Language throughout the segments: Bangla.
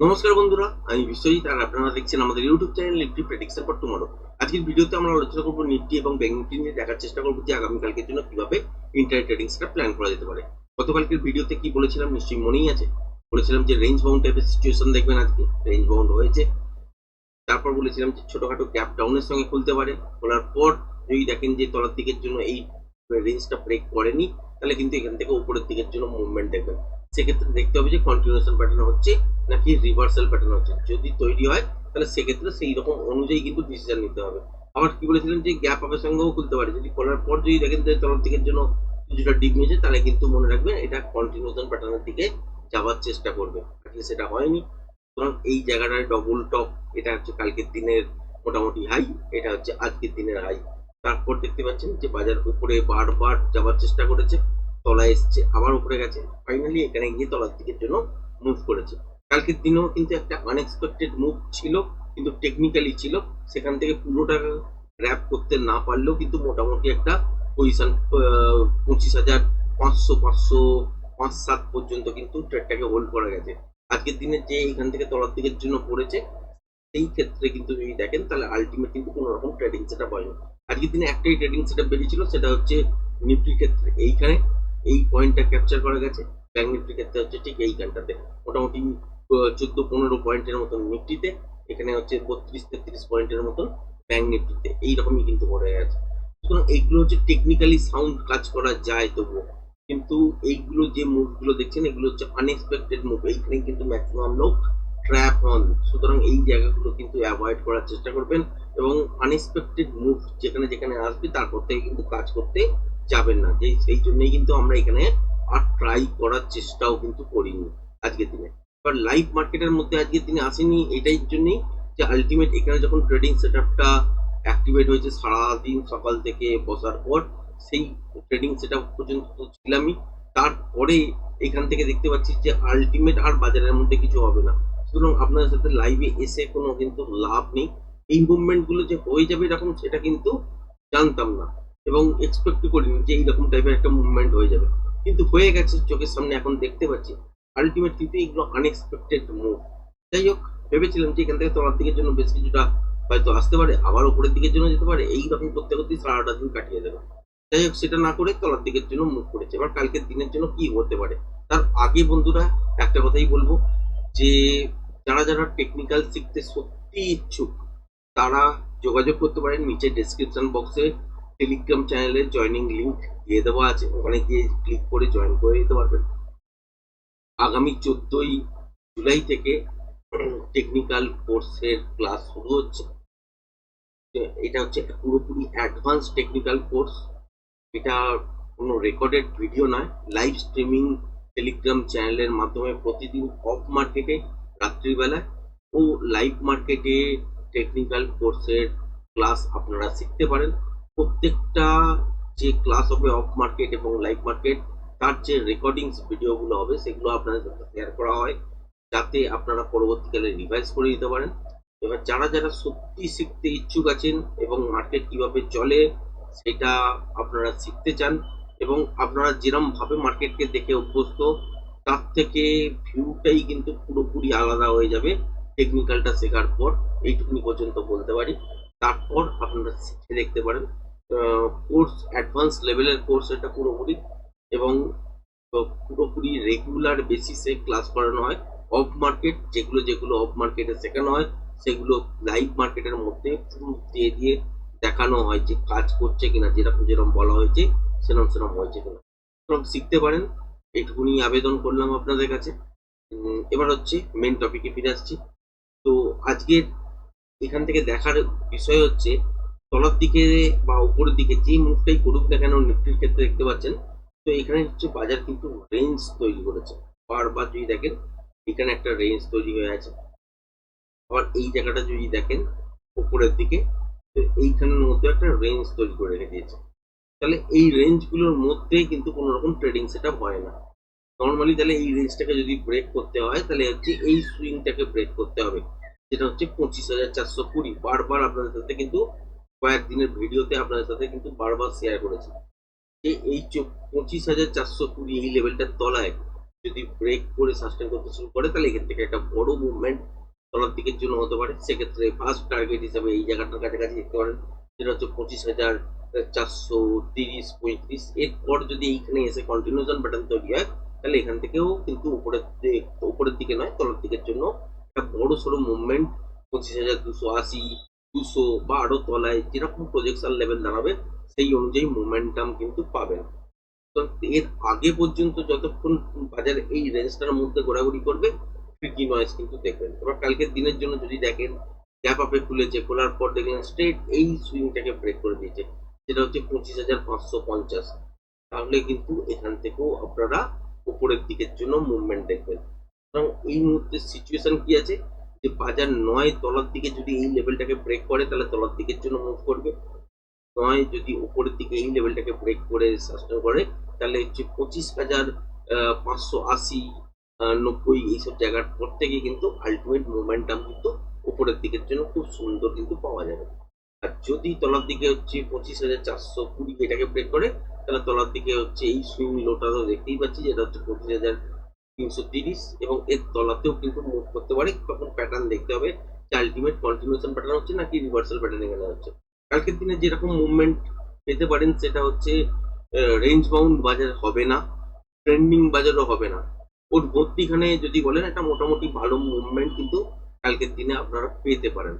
নমস্কার বন্ধুরা, আমি বিশ্বজিৎ আর আপনারা দেখছেন আমাদের YouTube channel Nifty prediction for tomorrow আজকের ভিডিওতে আমরা আলোচনা করব নিফটি এবং ব্যাংক নিফটি নিয়ে দেখার চেষ্টা করব যে আগামীকালকের জন্য কীভাবে ইন্টার ট্রেডিং সেটা প্ল্যান করা যেতে পারে। গতকালকের ভিডিওতে কি বলেছিলাম নিশ্চয়ই মনেই আছে। বলেছিলাম যে রেঞ্জ বাউন্ড টাইপের সিচুয়েশন দেখবেন আজকে। রেঞ্জ বাউন্ড হয়েছে। তারপর বলেছিলাম যে ছোটখাটো গ্যাপ ডাউনের সঙ্গে খুলতে পারে। খোলার পর যদি দেখেন যে তলার দিকের জন্য এই রেঞ্জটা ব্রেক করেনি, তাহলে কিন্তু এখান থেকে উপরের দিকের জন্য মুভমেন্ট দেখবেন। সেক্ষেত্রে দেখতে হবে যে কন্টিনিউশন প্যাটার্ন হচ্ছে নাকি রিভার্সাল প্যাটার্ন হচ্ছে। যদি তৈরি হয়, তাহলে সেক্ষেত্রে সেই রকম অনুযায়ী কিন্তু ডিসিশন নিতে হবে। আবার কি বলেছিলেন যে গ্যাপ আপের সঙ্গেও খুলতে পারে। যদি খোলার পর যদি দেখেন যে তলার দিকের জন্য কিছুটা ডিপ নিয়েছে, তাহলে কিন্তু মনে রাখবেন এটা কন্টিনিউশন প্যাটার্নের দিকে যাওয়ার চেষ্টা করবে। সেটা হয়নি। সুতরাং এই জায়গাটায় ডবল টপ এটা হচ্ছে কালকের দিনের মোটামুটি হাই এটা হচ্ছে আজকের দিনের হাই তারপর দেখতে পাচ্ছেন যে বাজার উপরে বারবার যাওয়ার চেষ্টা করেছে। তলায় এসছে, আবার উপরে গেছে। ফাইনালি এখানে গিয়ে তলার দিকের জন্য মুভ করেছে। কালকের দিনেও কিন্তু একটা আনএক্সপেক্টেড মুভ ছিল, কিন্তু টেকনিক্যালি ছিল। সেখান থেকে পুরোটা র্যাপ করতে না পারলেও কিন্তু মোটামুটি একটা পজিশন পঁচিশ হাজার পাঁচশো পাঁচশো পাঁচ সাত পর্যন্ত কিন্তু ট্রেডটাকে হোল্ড করা গেছে। আজকের দিনে যে এখান থেকে তলার দিকের জন্য পড়েছে, সেই ক্ষেত্রে কিন্তু যদি দেখেন, তাহলে আলটিমেট কিন্তু কোনো রকম ট্রেডিং সেটা হয়নি। আজকের দিনে একটাই ট্রেডিং সেটা বেরিয়েছিল, সেটা হচ্ছে নিফটির ক্ষেত্রে। এইখানে এই পয়েন্টটা ক্যাপচার করা গেছে। ব্যাংক নিফটির ক্ষেত্রে হচ্ছে ঠিক এইখানটাতে। মোটামুটি চোদ্দ পনেরো পয়েন্টের মতন নিফটিতে এখানে হচ্ছে বত্রিশ তেত্রিশ পয়েন্টের মতন ব্যাংক নিফটিতে এইরকমই কিন্তু পড়ে গেছে সুতরাং এইগুলো হচ্ছে টেকনিক্যালি সাউন্ড কাজ করা যায় তবুও। কিন্তু এইগুলো যে মুভগুলো দেখছেন, এগুলো হচ্ছে আনএক্সপেক্টেড মুভ এইখানে কিন্তু ম্যাক্সিমাম লোক ট্র্যাপ হন। সুতরাং এই জায়গাগুলো কিন্তু অ্যাভয়েড করার চেষ্টা করবেন এবং আনএক্সপেক্টেড মুভ যেখানে যেখানে আসবে, তারপর থেকে কিন্তু কাজ করতে যাবেন না। যে সেই জন্যই কিন্তু আমরা এখানে আর ট্রাই করার চেষ্টাও কিন্তু করিনি আজকের দিনে। এবার লাইভ মার্কেটের মধ্যে আজকের দিনে আসেনি এটাই জন্যই যে আলটিমেট এখানে যখন ট্রেডিং সেট আপটা অ্যাক্টিভেট হয়েছে সারাদিন সকাল থেকে বসার পর, সেই ট্রেডিং সেট আপ পর্যন্ত ছিলামই। তারপরে এখান থেকে দেখতে পাচ্ছি যে আলটিমেট আর বাজারের মধ্যে কিছু হবে না। সুতরাং আপনাদের সাথে লাইভে এসে কোনো কিন্তু লাভ নেই। এই মুভমেন্টগুলো যে হয়ে যাবে এরকম, সেটা কিন্তু জানতাম না। এবং এক্সপেক্ট করিনি যে এইরকম টাইপের একটা মুভমেন্ট হয়ে যাবে। কিন্তু হয়ে গেছে, চোখের সামনে এখন দেখতে পাচ্ছি আলটিমেট কিন্তু এগুলো আনএক্সপেক্টেড মুভ যাই হোক, ভেবেছিলাম যে এখান থেকে তলার দিকের জন্য বেশ কিছুটা হয়তো আসতে পারে, আবার ওপরের দিকের জন্য যেতে পারে এইরকম করতে করতেই সারাটা দিন কাটিয়ে দেবে। যাই হোক, সেটা না করে তলার দিকের জন্য মুভ করেছে। এবার কালকের দিনের জন্য কি হতে পারে? তার আগে বন্ধুরা, একটা কথাই বলব যে, যারা যারা টেকনিক্যাল শিখতে সত্যি ইচ্ছুক, তারা যোগাযোগ করতে পারেন নিচে ডেসক্রিপশন বক্সে টেলিগ্রাম চ্যানেলে জয়নিং লিংক দিয়ে দেওয়া আছে। ওখানে গিয়ে ক্লিক করে জয়েন করে দিতে পারবেন। আগামী চোদ্দই জুলাই থেকে টেকনিক্যাল কোর্সের ক্লাস শুরু হচ্ছে। এটা হচ্ছে পুরোপুরি অ্যাডভান্স টেকনিক্যাল কোর্স এটা কোনো রেকর্ডেড ভিডিও নয়। লাইভ স্ট্রিমিং টেলিগ্রাম চ্যানেলের মাধ্যমে প্রতিদিন অফ মার্কেটে রাত্রিবেলায় ও লাইভ মার্কেটে টেকনিক্যাল কোর্সের ক্লাস আপনারা শিখতে পারেন। প্রত্যেকটা যে ক্লাস হবে অফ মার্কেট এবং লাইভ মার্কেট তার যে রেকর্ডিংস ভিডিওগুলো হবে, সেগুলো আপনাদের সাথে শেয়ার করা হয়। যাতে আপনারা পরবর্তীকালে রিভাইজ করে দিতে পারেন। এবার যারা যারা সত্যি শিখতে ইচ্ছুক আছেন এবং মার্কেট কীভাবে চলে, সেটা আপনারা শিখতে চান এবং আপনারা যেরম ভাবে মার্কেটকে দেখে অভ্যস্ত, তার থেকে ভিউটাই কিন্তু পুরোপুরি আলাদা হয়ে যাবে টেকনিক্যালটা শেখার পর। এইটুকুনি পর্যন্ত বলতে পারি। তারপর আপনারা শিখে দেখতে পারেন। কোর্স অ্যাডভান্স লেভেলের কোর্স এটা পুরোপুরি এবং পুরোপুরি রেগুলার বেসিসে ক্লাস করানো হয়। অফ মার্কেট যেগুলো যেগুলো অফ মার্কেটে শেখানো হয়, সেগুলো লাইভ মার্কেটের মধ্যে প্রুফ দিয়ে দিয়ে দেখানো হয় যে কাজ করছে কিনা, যেরকম যেরকম বলা হয়েছে, সেরকম সেরকম হয়েছে কিনা। সুতরাং শিখতে পারেন। এইটুকুনি আবেদন করলাম আপনাদের কাছে। এবার হচ্ছে মেন টপিকে ফিরে আসছি। তো আজকের এখান থেকে দেখার বিষয় হচ্ছে তলার দিকে বা উপরের দিকে যে মুভটাই করুক না কেন নিফটির ক্ষেত্রে দেখতে পাচ্ছেন, তো এখানে হচ্ছে বাজার কিন্তু রেঞ্জ তৈরি করেছে। বারবার যদি দেখেন, এখানে একটা রেঞ্জ তৈরি হয়ে আছে। আবার এই জায়গাটা যদি দেখেন, উপরের দিকে, তো এইখানের মধ্যে একটা রেঞ্জ তৈরি করে রেখে দিয়েছে। তাহলে এই রেঞ্জগুলোর মধ্যে কিন্তু কোনো রকম ট্রেডিং সেটা হয় না। নর্মালি তাহলে এই রেঞ্জটাকে যদি ব্রেক করতে হয়, তাহলে হচ্ছে এই সুইংটাকে ব্রেক করতে হবে। যেটা হচ্ছে পঁচিশ হাজার চারশো কুড়ি। বারবার আপনাদের সাথে কিন্তু কয়েকদিনের ভিডিওতে আপনাদের সাথে কিন্তু বারবার শেয়ার করেছি। যে এই পঁচিশ হাজার চারশো কুড়ি এই লেভেলটার তলায় যদি ব্রেক করে সাস্টেন করতে শুরু করে, তাহলে এখান থেকে একটা বড় মুভমেন্ট তলার দিকের জন্য হতে পারে। সেক্ষেত্রে ফার্স্ট টার্গেট হিসাবে এই জায়গাটার কাছাকাছি দেখতে পারেন, যেটা হচ্ছে পঁচিশ হাজার চারশো তিরিশ পঁয়ত্রিশ। এরপর যদি এইখানে এসে কন্টিনিউশন প্যাটার্ন তৈরি হয়, তাহলে এখান থেকেও কিন্তু উপরের উপরের দিকে নয়, তলার দিকের জন্য একটা বড় সড়ো মুভমেন্ট পঁচিশ হাজার দুশো আশি দুশো বা আরও তলায় যেরকম প্রজেকশন লেভেল দাঁড়াবে, সেই অনুযায়ী মোমেন্টাম কিন্তু পাবেন। তো এর আগে পর্যন্ত যতক্ষণ বাজার এই রেঞ্জটার মধ্যে ঘোরাঘুরি করবে ট্রিকি নয়েস কিন্তু দেখবেন। এবার কালকের দিনের জন্য যদি দেখেন গ্যাপ আপে খুলেছে, খোলার পর দেখলেন স্ট্রেট এই সুইংটাকে ব্রেক করে দিয়েছে। যেটা হচ্ছে পঁচিশ হাজার পাঁচশো পঞ্চাশ। তাহলে কিন্তু এখান থেকেও আপনারা উপরের দিকের জন্য মুভমেন্ট দেখবেন। সুতরাং এই মুহূর্তে সিচুয়েশন কি আছে? যে বাজার নয় তলার দিকে যদি এই লেভেলটাকে ব্রেক করে, তাহলে তলার দিকের জন্য মুভ করবে। নয় যদি উপরের দিকে এই লেভেলটাকে ব্রেক করে সাস্টেন করে, তাহলে হচ্ছে পঁচিশ হাজার পাঁচশো আশি নব্বই এইসব জায়গার পর থেকে কিন্তু আলটিমেট মোমেন্টাম কিন্তু উপরের দিকের জন্য খুব সুন্দর কিন্তু পাওয়া যাবে। আর যদি তলার দিকে হচ্ছে পঁচিশ হাজার চারশো কুড়ি এটাকে ব্রেক করে, তাহলে তলার দিকে হচ্ছে এই সুইং লোটা তো দেখতেই পাচ্ছি, যেটা হচ্ছে পঁচিশ হাজার তিনশো তিরিশ এবং এর তলাতেও কিন্তু মুভ করতে পারে। তখন প্যাটার্ন দেখতে হবে যে আলটিমেট কন্টিনিউশন প্যাটার্ন হচ্ছে নাকি রিভার্সাল প্যাটার্ন এখানে হচ্ছে। কালকের দিনে যেরকম মুভমেন্ট পেতে পারেন, সেটা হচ্ছে রেঞ্জ বাউন্ড বাজার হবে না ট্রেন্ডিং বাজারও হবে না। ওর মধ্যিখানে যদি বলেন, একটা মোটামুটি ভালো মুভমেন্ট কিন্তু কালকের দিনে আপনারা পেতে পারেন।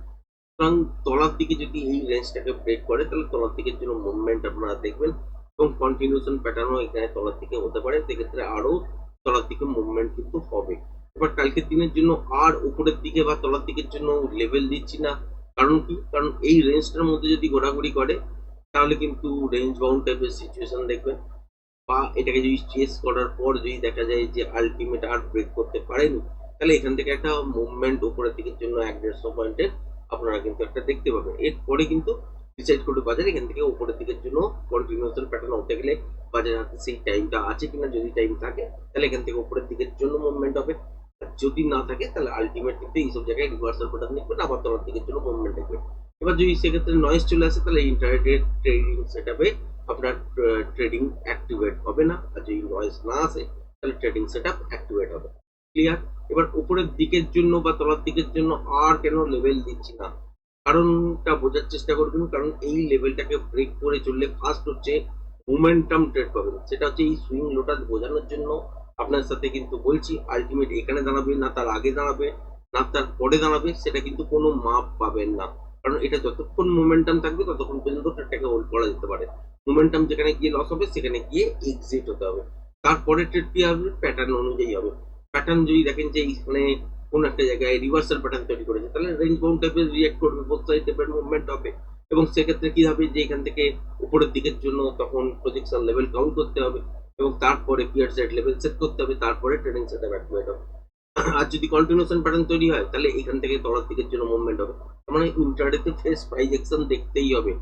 সুতরাং তলার দিকে যদি এই রেঞ্জটাকে ব্রেক করে, তাহলে তলার দিকের জন্য মুভমেন্ট আপনারা দেখবেন এবং কন্টিনিউশন প্যাটার্নও এখানে তলার দিকে হতে পারে। সেক্ষেত্রে আরও তলার দিকে মুভমেন্ট কিন্তু হবে। এবার কালকের দিনের জন্য আর উপরের দিকে বা তলার দিকের জন্য লেভেল দিচ্ছি না। কারণ কি? কারণ এই রেঞ্জটার মধ্যে যদি ঘোরাঘুরি করে, তাহলে কিন্তু রেঞ্জ বাউন্ড টাইপের সিচুয়েশন দেখবেন। বা এটাকে যদি চেস করার পর যদি দেখা যায় যে আলটিমেট আর ব্রেক করতে পারেনি, তাহলে এখান থেকে একটা মুভমেন্ট উপরের দিকের জন্য এক দেড়শো পয়েন্টের আপনারা কিন্তু একটা দেখতে পাবেন। এরপরে কিন্তু ডিসাইড করবে বাজার এখান থেকে উপরের দিকের জন্য কন্টিনিউশন প্যাটার্ন হতে গেলে বাজারের হাতে সেই টাইমটা আছে কিনা, যদি টাইম থাকে, তাহলে এখান থেকে উপরের দিকের জন্য মুভমেন্ট হবে। আর যদি না থাকে, তাহলে আলটিমেট এইসব জায়গায় রিভার্সাল প্যাটার্ন দেখবেন আবার তলার দিকের জন্য মুভমেন্ট দেখবেন এবার যদি সেক্ষেত্রে নয়েজ চলে আসে, তাহলে ইন্টারনেটের ট্রেডিং সেট আপে আপনার ট্রেডিং অ্যাক্টিভেট হবে না। আর যদি নয়েজ না আসে, তাহলে ট্রেডিং সেট আপ অ্যাক্টিভেট হবে। ক্লিয়ার এবার উপরের দিকের জন্য বা তলার দিকের জন্য আর কেন লেভেল দিচ্ছি না? কারণটা বোঝার চেষ্টা করবেন কারণ এই লেভেলটাকে ব্রেক করে চললে ফার্স্ট হচ্ছে মোমেন্টাম ট্রেড পাবেন সেটা হচ্ছে এই সুইং লোটা বোঝানোর জন্য আপনার সাথে কিন্তু বলছি আলটিমেট এখানে দাঁড়াবে, না তার আগে দাঁড়াবে, না তার পরে দাঁড়াবে, সেটা কিন্তু কোনো মাপ পাবেন না। কারণ এটা যতক্ষণ মোমেন্টাম থাকবে, ততক্ষণ পর্যন্ত ট্রেডটাকে হোল্ড করা যেতে পারে। মোমেন্টাম যেখানে গিয়ে লস হবে, সেখানে গিয়ে এক্সিট হতে হবে। তারপরে ট্রেড কি হবে? প্যাটার্ন অনুযায়ী হবে। প্যাটার্ন যদি দেখেন যে এইখানে কোন একটা জায়গায় রিভার্সাল প্যাটার্ন তৈরি করেছে। তাহলে রেঞ্জ বাউন্ড টাইপের রিয়াক্ট করবে বোথ সাইড মুভমেন্ট হবে। এবং সেক্ষেত্রে কি হবে? যে এখান থেকে উপরের দিকের জন্য তখন প্রজেকশন লেভেল কাউন্ট করতে হবে এবং তারপরে পিয়ার সেট লেভেল সেট করতে হবে, তারপরে ট্রেনিং সেট অ্যাক্টিভেট হবে। আর যদি কন্টিনিউশন প্যাটার্ন তৈরি হয়, তাহলে এখান থেকে তলার দিকের জন্য মুভমেন্ট হবে। তার মানে ইন্টারডেতে ফেস প্রাইজ অ্যাকশন দেখতেই হবে।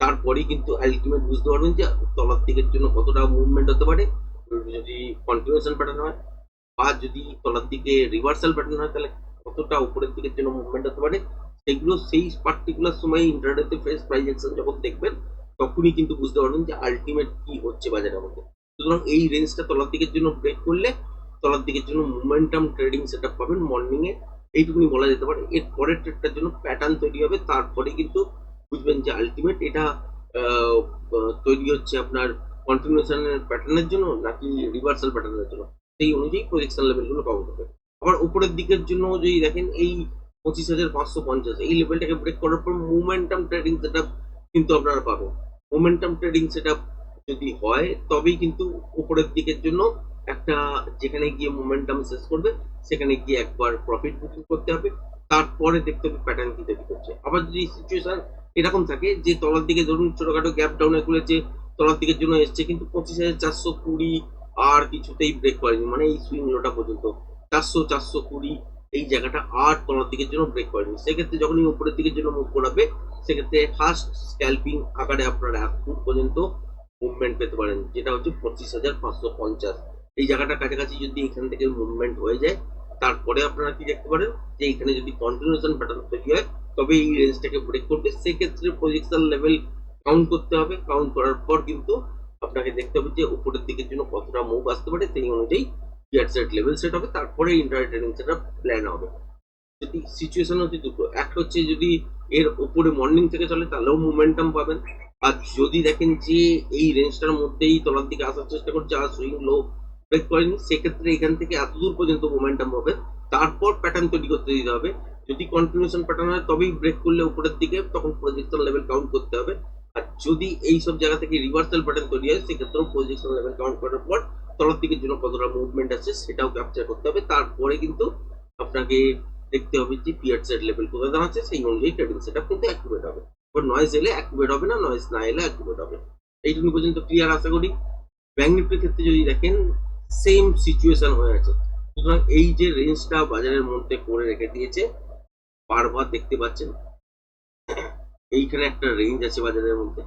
তারপরেই কিন্তু আলটিমেট বুঝতে পারবেন যে তলার দিকের জন্য কতটা মুভমেন্ট হতে পারে। যদি কন্টিনিউশন প্যাটার্ন হয় বা যদি তলার দিকে রিভার্সাল প্যাটার্ন হয়, তাহলে কতটা উপরের দিকের জন্য মুভমেন্ট হতে পারে? সেগুলো সেই পার্টিকুলার সময় ইন্টারনেটে ফেস প্রাইজ অ্যাকশন যখন দেখবেন, তখনই কিন্তু বুঝতে পারবেন যে আলটিমেট কি হচ্ছে বাজারের মধ্যে সুতরাং এই রেঞ্জটা তলার দিকের জন্য ব্রেক করলে তলার দিকের জন্য মোমেন্টাম ট্রেডিং সেট পাবেন মর্নিংয়ে এইটুকুনি বলা যেতে পারে। এর পরের ট্রেডটার জন্য প্যাটার্ন তৈরি হবে। তারপরে কিন্তু বুঝবেন যে আলটিমেট এটা তৈরি হচ্ছে আপনার কন্টিনিউশনের প্যাটার্নের জন্য নাকি রিভার্সাল প্যাটার্নের জন্য। সেই অনুযায়ী প্রজেকশন লেভেলগুলো কাউন্ট হবে। আবার উপরের দিকের জন্য যদি দেখেন, এই পঁচিশ হাজার পাঁচশো পঞ্চাশ, এই লেভেলটাকে ব্রেক করার পর মোমেন্টাম ট্রেডিং সেট কিন্তু আপনারা পাবেন। মোমেন্টাম ট্রেডিং সেট যদি হয়, তবেই কিন্তু উপরের দিকের জন্য একটা যেখানে গিয়ে মোমেন্টাম শেষ করবে, সেখানে গিয়ে একবার প্রফিট বুকিং করতে হবে। তারপরে দেখতে হবে প্যাটার্ন কি তৈরি করছে। আবার যদি সিচুয়েশন এরকম থাকে যে তলার দিকে ধরুন ছোটখাটো গ্যাপ ডাউনে খুলেছে, তলার দিকের জন্য এসছে, কিন্তু পঁচিশ হাজার চারশো কুড়ি আর কিছুতেই ব্রেক করেনি মানে এই সুইং লোটা পর্যন্ত। চারশো চারশো কুড়ি এই জায়গাটা আর তলার দিকের জন্য ব্রেক করেনি। সেক্ষেত্রে যখনই উপরের দিকের জন্য মুভ করাবে, সেক্ষেত্রে ফার্স্ট স্ক্যাল্পিং আকারে আপনারা এক ফুট পর্যন্ত মুভমেন্ট পেতে পারেন, যেটা হচ্ছে পঁচিশ হাজার পাঁচশো পঞ্চাশ। এই জায়গাটার কাছাকাছি যদি এখান থেকে মুভমেন্ট হয়ে যায়, তারপরে আপনারা কি দেখতে পারেন যে এখানে যদি কন্টিনিউশন প্যাটার্ন তৈরি হয়, তবে এই রেঞ্জটাকে ব্রেক করবে। সেক্ষেত্রে প্রজেকশন লেভেল কাউন্ট করতে হবে। কাউন্ট করার পর কিন্তু আপনাকে দেখতে হবে যে উপরের দিকের জন্য কতটা মুভ আসতে পারে, সেই অনুযায়ী পিয়ার সেট লেভেল সেট হবে, তারপরে ইন্টারনেট ট্রেডিং সেটা প্ল্যান হবে। যদি সিচুয়েশন হচ্ছে দুটো, একটা হচ্ছে যদি এর ওপরে মর্নিং থেকে চলে, তাহলেও মোমেন্টাম পাবেন। আর যদি দেখেন যে এই রেঞ্জটার মধ্যেই তলার দিকে আসার চেষ্টা করছে, আর সুইং লো ব্রেক করেনি, সেক্ষেত্রে এখান থেকে এত দূর পর্যন্ত মোমেন্টাম হবে। তারপর প্যাটার্ন তৈরি করতে দিতে হবে। যদি কন্টিনিউশন প্যাটার্ন হয়, তবেই ব্রেক করলে উপরের দিকে, তখন প্রজেকশন লেভেল কাউন্ট করতে হবে। আর যদি এই সব জায়গা থেকে রিভার্সাল প্যাটার্ন তৈরি হয়, সেক্ষেত্রেও প্রজেকশন লেভেল কাউন্ট করার পর তলার দিকের জন্য কতটা মুভমেন্ট আছে সেটাও ক্যাপচার করতে হবে। তারপরে কিন্তু আপনাকে দেখতে হবে যে পিয়ার সেট লেভেল কোথায় দাঁড়াচ্ছে, সেই অনুযায়ী ট্রেডিং সেটআপ কিন্তু অ্যাক্টিভেট হবে। এবার নয়েজ এলে অ্যাক্টিভেট হবে না নয়েজ না এলে অ্যাক্টিভেট হবে। এইটুকু পর্যন্ত ক্লিয়ার আশা করি। ব্যাংক নিফটির ক্ষেত্রে যদি দেখেন সেম সিচুয়েশন হয়ে আছে। সুতরাং এই যে রেঞ্জটা বাজারের মধ্যে করে রেখে দিয়েছে, বারবার দেখতে পাচ্ছেন এইখানে একটা রেঞ্জ আছে বাজারের মধ্যে।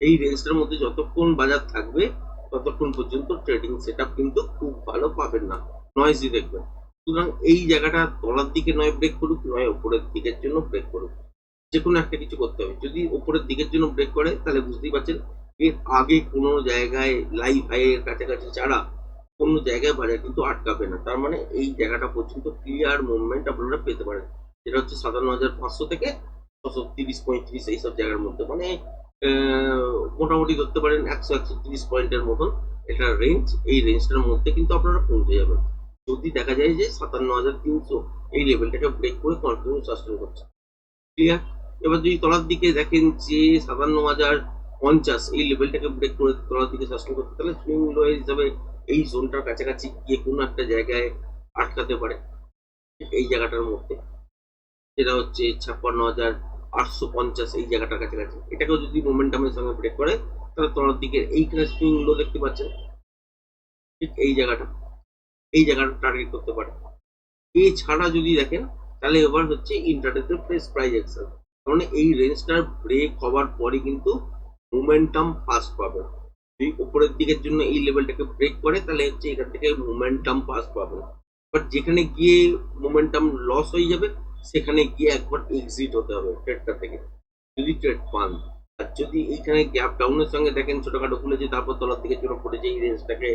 এই রেঞ্জটার মধ্যে যতক্ষণ বাজার থাকবে, ততক্ষণ পর্যন্ত ট্রেডিং সেটআপ কিন্তু খুব ভালো পাবেন না। নয়েজই দেখবেন। সুতরাং এই জায়গাটা তলার দিকে নয় ব্রেক করুক, নয় ওপরের দিকের জন্য ব্রেক করুক। যে কোনো একটা কিছু করতে হবে। যদি ওপরের দিকের জন্য ব্রেক করে, তাহলে বুঝতেই পারছেন এর আগে কোনো জায়গায় লাইভ হাইয়ের কাছাকাছি ছাড়া কোনো জায়গায় বাজার কিন্তু আটকাবে না। তার মানে এই জায়গাটা পর্যন্ত ক্লিয়ার মুভমেন্ট আপনারা পেতে পারেন। যেটা হচ্ছে সাতান্ন হাজার পাঁচশো থেকে ছশো তিরিশ পঁয়ত্রিশ এইসব জায়গার মধ্যে। মানে মোটামুটি ধরতে পারেন একশো একশো তিরিশ পয়েন্টের মতন এটা রেঞ্জ এই রেঞ্জটার মধ্যে কিন্তু আপনারা পৌঁছে যাবেন। যদি দেখা যায় যে সাতান্ন হাজার তিনশো এই লেভেলটাকে ব্রেক করে কন্টিনিউ সাস্টেন করছে। ক্লিয়ার এবার যদি তলার দিকে দেখেন যে সাতান্ন হাজার পঞ্চাশ এই লেভেলটাকে ব্রেক করে তলার দিকে সাস্টেন করতে, তাহলে সুইং লোয়ের হিসাবে এই জোনটার কাছাকাছি গিয়ে কোনো একটা জায়গায় আটকাতে পারে। এই জায়গাটার মধ্যে। যেটা হচ্ছে ছাপ্পান্ন হাজার আটশো পঞ্চাশ এই জায়গাটার কাছাকাছি। এটাকেও যদি মোমেন্টামের সঙ্গে ব্রেক করে, তাহলে তলার দিকে এইখানে সুইং লো দেখতে পাচ্ছেন ঠিক এই জায়গাটা। এই জায়গাটা টার্গেট করতে পারে। এছাড়া যদি দেখেন, তাহলে এবার হচ্ছে ইন্টারনেটের ফ্রেশ প্রাইজ অ্যাকশন কারণ এই রেঞ্জটার ব্রেক হওয়ার পরে কিন্তু মোমেন্টাম ফাস্ট পাবে। যদি উপরের দিকের জন্য এই লেভেলটাকে ব্রেক করে, তাহলে হচ্ছে এখান থেকে মোমেন্টাম ফাস্ট পাবে। বাট যেখানে গিয়ে মোমেন্টাম লস হয়ে যাবে সেখানে গিয়ে একবার এক্সিট হতে হবে ট্রেডটা থেকে। যদি ট্রেড পান, আর যদি এইখানে গ্যাপ ডাউনের সঙ্গে দেখেন ছোটখাটো খুলেছে, তারপর তলার দিকে চলে পড়েছে, এই রেঞ্জটাকে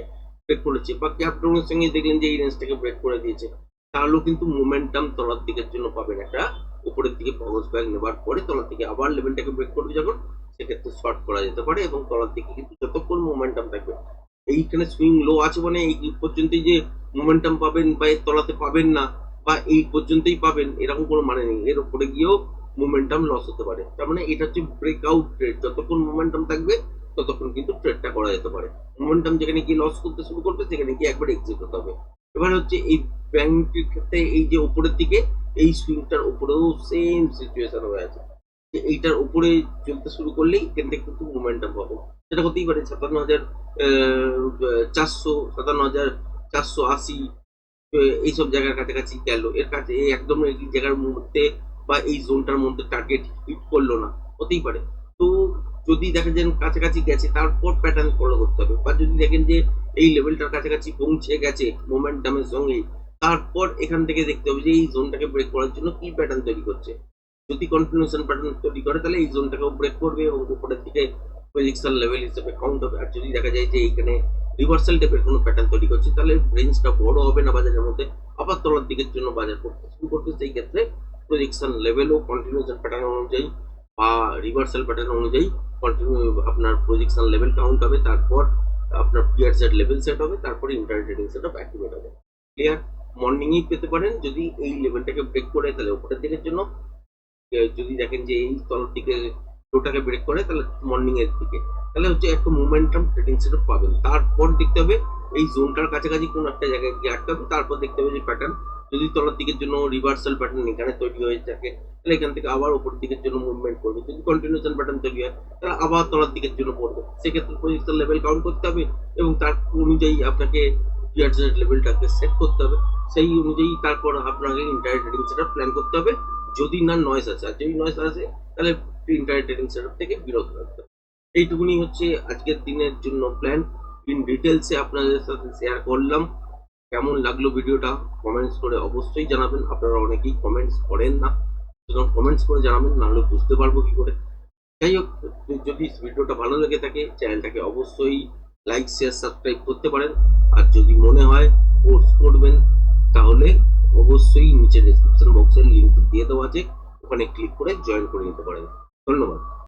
ব্রেক করেছে, বা গ্যাপ ডাউনের সঙ্গে দেখলেন যে এই রেঞ্জটাকে ব্রেক করে দিয়েছে, তাহলেও কিন্তু মোমেন্টাম তলার দিকের জন্য পাবেন একটা উপরের দিকে পাউস ব্যাগ নেবার পরে তলার দিকে আবার লেভেলটাকে ব্রেক করবে যখন, সেক্ষেত্রে শর্ট করা যেতে পারে এবং তলার দিকে কিন্তু যতক্ষণ মোমেন্টাম থাকবে। এইখানে সুইং লো আছে মানে এই পর্যন্তই যে মোমেন্টাম পাবেন বা তলাতে পাবেন না বা এই পর্যন্তই পাবেন, এরকম কোনো মানে নেই। এর উপরে গিয়েও মোমেন্টাম লস হতে পারে। তার মানে এটা হচ্ছে ব্রেকআউট ট্রেড যতক্ষণ মোমেন্টাম থাকবে, ততক্ষণ কিন্তু ট্রেডটা করা যেতে পারে। মোমেন্টাম যেখানে গিয়ে লস করতে শুরু করবে, সেখানে গিয়ে একবার এক্সিট হতে হবে। এবার হচ্ছে এই ব্যাংকটির ক্ষেত্রে এই যে উপরের দিকে, এই সুইংটার উপরেও সেম সিচুয়েশন হয়ে আছে। যে এইটার উপরে চলতে শুরু করলেই এখান থেকে কিন্তু মোমেন্টাম পাবো। সেটা হতেই পারে সাতান্ন হাজার চারশো, সাতান্ন হাজার চারশো আশি এইসব জায়গার কাছাকাছি গেল। এর কাছে এই একদম এই জায়গার মধ্যে বা এই জোনটার মধ্যে টার্গেট হিট করল না, হতেই পারে। তো যদি দেখা যান কাছাকাছি গেছে, তারপর প্যাটার্ন ফলো করতে হবে। বা যদি দেখেন যে এই লেভেলটার কাছাকাছি পৌঁছে গেছে মোমেন্টামের সঙ্গে, তারপর এখান থেকে দেখতে হবে যে এই জোনটাকে ব্রেক করার জন্য কি প্যাটার্ন তৈরি করছে। যদি কন্টিনিউশন প্যাটার্ন তৈরি করে, তাহলে এই জোনটাকেও ব্রেক করবে এবং উপরের দিকে প্রেডিকশন লেভেল হিসেবে কাউন্ট হবে। আর যদি দেখা যায় যে এইখানে রিভার্সাল টাইপের কোনো প্যাটার্ন তৈরি করছে, তাহলে রেঞ্জটা বড় হবে না বাজারের মধ্যে, আবার তলার দিকের জন্য বাজার করতে শুরু করতে, সেই ক্ষেত্রে প্রজেকশন লেভেলও কন্টিনিউশন প্যাটার্ন অনুযায়ী বা রিভার্সাল প্যাটার্ন অনুযায়ী কন্টিনিউ আপনার প্রজেকশন লেভেল কাউন্ট হবে, তারপর আপনার পিয়ার সেট লেভেল সেট হবে, তারপরে enter trading set up activate হবে। ক্লিয়ার মর্নিংয়েই পেতে পারেন, যদি এই লেভেলটাকে ব্রেক করে, তাহলে উপরের দিকের জন্য। যদি দেখেন যে এই তলার দিকে লোটাকে ব্রেক করে, তাহলে মর্নিং এর দিকে। তাহলে হচ্ছে একটা মোমেন্টাম ট্রেডিং সেটআপ পাবেন। তারপর দেখতে হবে এই জোনটার কাছাকাছি কোন একটা জায়গায় গিয়ে আটকাবে তারপর দেখতে হবে যে প্যাটার্ন যদি তলার দিকের জন্য রিভার্সাল প্যাটার্ন এখানে তৈরি হয়ে থাকে, তাহলে এখান থেকে আবার উপর দিকের জন্য মুভমেন্ট করবে। যদি কন্টিনিউশন প্যাটার্ন তৈরি হয়, তাহলে আবার তলার দিকের জন্য পড়বে। সেক্ষেত্রে পজিশন লেভেল কাউন্ট করতে হবে এবং তার অনুযায়ী আপনাকে পিয়ারসের লেভেলটাকে সেট করতে হবে। সেই অনুযায়ী তারপর আপনাকে ইন্টারনেট ট্রেডিং সেটআপ প্ল্যান করতে হবে। যদি না নয়েস আছে আর যদি নয়েস আছে তাহলে ইন্টারনেট ট্রেডিং সেটআপ থেকে বিরত থাকতে হবে। এইটুকুনি হচ্ছে আজকের দিনের জন্য প্ল্যান ইন ডিটেলসে আপনাদের সাথে শেয়ার করলাম। কেমন লাগল ভিডিওটা? কমেন্টস করে অবশ্যই জানাবেন। আপনারা অনেকেই কমেন্টস করেন না। সুতরাং কমেন্টস করে জানাবেন নাহলে বুঝতে পারব কি করে। যাই হোক, যদি ভিডিওটা ভালো লেগে থাকে, চ্যানেলটাকে অবশ্যই লাইক শেয়ার সাবস্ক্রাইব করতে পারেন। আর যদি মনে হয় কোর্স করবেন, তাহলে অবশ্যই নিচে ডেসক্রিপশন বক্সের লিঙ্ক দিয়ে দেওয়া আছে। ওখানে ক্লিক করে জয়েন করে নিতে পারেন। ধন্যবাদ।